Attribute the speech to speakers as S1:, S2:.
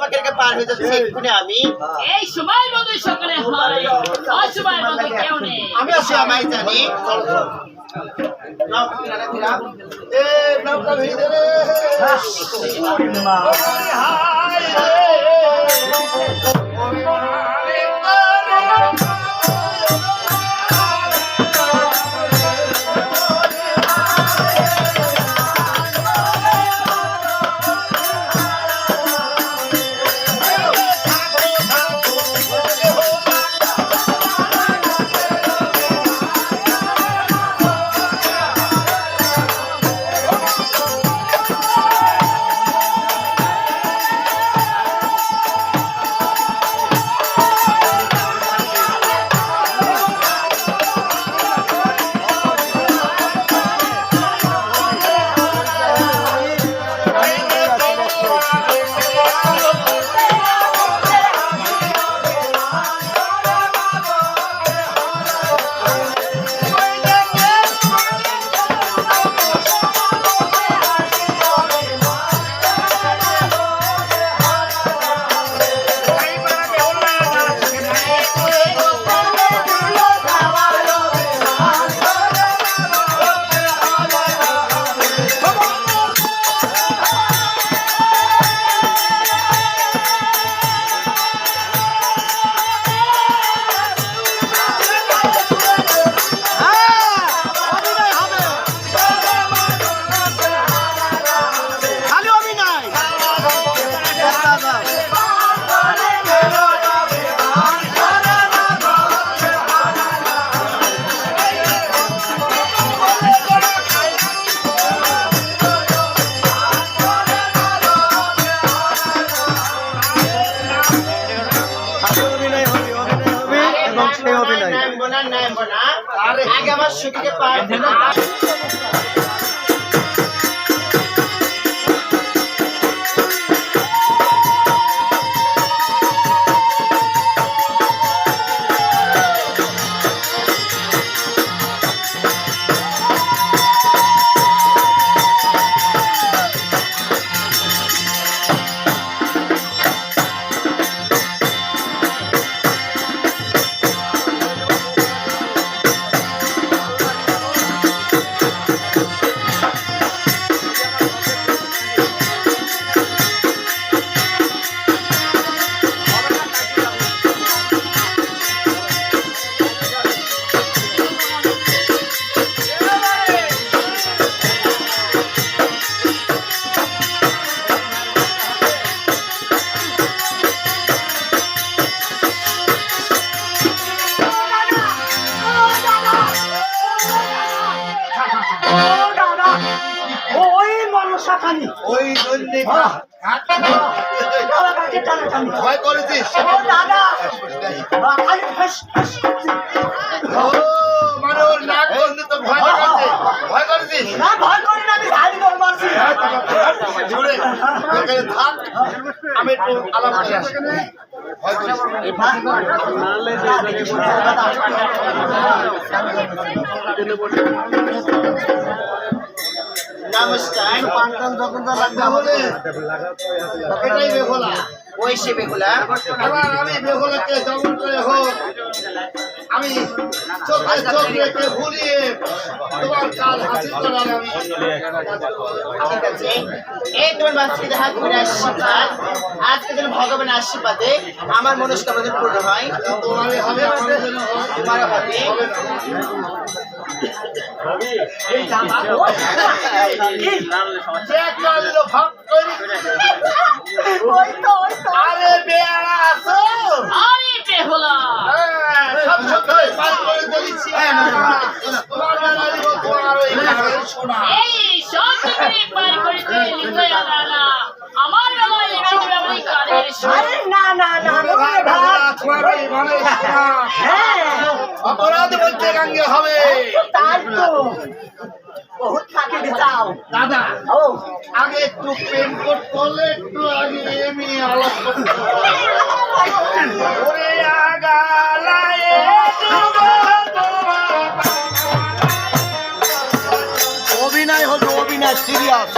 S1: তোমাকে রেখে পার হয়ে যাচ্ছে এক্ষুনি আমি।
S2: এই সময় বন্ধু সকালে হয়। অসময় বন্ধু কেউ নেই।
S1: আমি আসি আমায় জানি। চলো চলো। এ, নৌকা ভিড়ে রে। না, নাই না। আগে আমার সুখীকে পার
S3: ওই
S1: ওই দৈনিক ভয় করেছিস?
S3: ও
S1: মানে ওর নাক বন্ধ তো ভয় দেখাচ্ছে। ভয় করেছিস?
S3: না ভয় করি না আমি ঝাড়ি দৌড় মারছি।
S1: জুড়ে এখানে থাক। আমি একটু আলাপ করে আসি ভয় করিস না। নমস্কার তাহলে এটাই বেহুলা ওই সে বেহুলা এবার আমি বেহুলাকে যেমন করে হোক। আমি চোখে চোখ রেখে ভুলিয়ে তোমার কাজ হাসিল করার আমি ঠিক আছে এই তোমার বাচ্চাকে হাত করে আশীর্বাদ। আজকে যেন ভগবানের আশীর্বাদে আমার মনস্কামনা পূর্ণ হয়। তোমারই হবে তোমারও হবে। আরে বেয়ারা আছো
S2: আরে বেহুলা
S1: হ্যাঁ, সব পার করে দিয়েছি তোমার বেলা তোমার ওই গানের
S2: এই সব কিছু পার করিতে হৃদয় আমার বেলায় লেগে আমি কালের
S3: আরে না না না
S1: তোমার ওই গানের
S3: হ্যাঁ
S1: অপরাধ বলতে গাঙ্গে হবে
S3: বহুত থাকে দিতাও
S1: দাদা
S3: ও
S1: আগে একটু প্রেম করলে একটু আগে এমনি আলাপ করতে ওরে
S3: অভিনয় হলো অভিনয় সিরিয়াস